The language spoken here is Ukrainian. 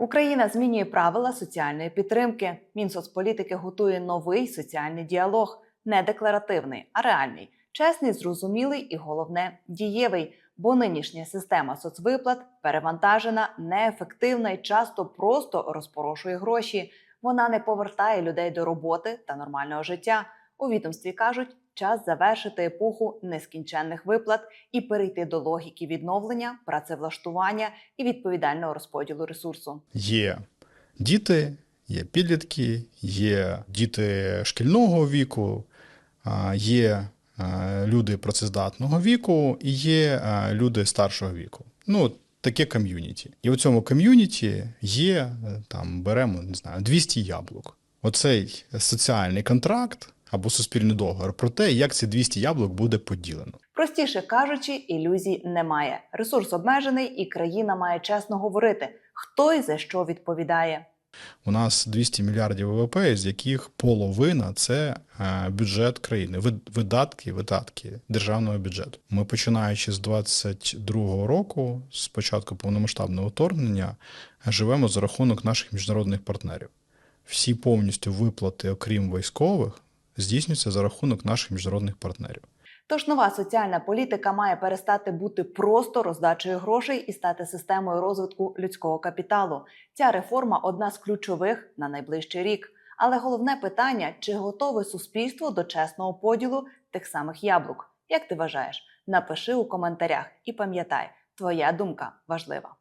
Україна змінює правила соціальної підтримки. Мінсоцполітики готує новий соціальний діалог, не декларативний, а реальний, чесний, зрозумілий і головне дієвий. Бо нинішня система соцвиплат перевантажена, неефективна і часто просто розпорошує гроші. Вона не повертає людей до роботи та нормального життя. У відомстві кажуть, час завершити епоху нескінченних виплат і перейти до логіки відновлення, працевлаштування і відповідального розподілу ресурсу. Є діти, є підлітки, є діти шкільного віку, є люди працездатного віку і є люди старшого віку. Ну, таке ком'юніті. І у цьому ком'юніті є е, там, беремо, не знаю, 200 яблук. Оцей соціальний контракт або суспільний договор про те, як ці 200 яблук буде поділено. Простіше кажучи, ілюзій немає. Ресурс обмежений, і країна має чесно говорити, хто і за що відповідає. У нас 200 мільярдів ВВП, з яких половина це е, бюджет країни, видатки, видатки державного бюджету. Ми починаючи з 22 року, з початку повномасштабного вторгнення, живемо за рахунок наших міжнародних партнерів. Всі повністю виплати, окрім військових, здійснюються за рахунок наших міжнародних партнерів. Тож нова соціальна політика має перестати бути просто роздачею грошей і стати системою розвитку людського капіталу. Ця реформа одна з ключових на найближчий рік. Але головне питання: чи готове суспільство до чесного поділу тих самих яблук? Як ти вважаєш? Напиши у коментарях і пам'ятай, твоя думка важлива.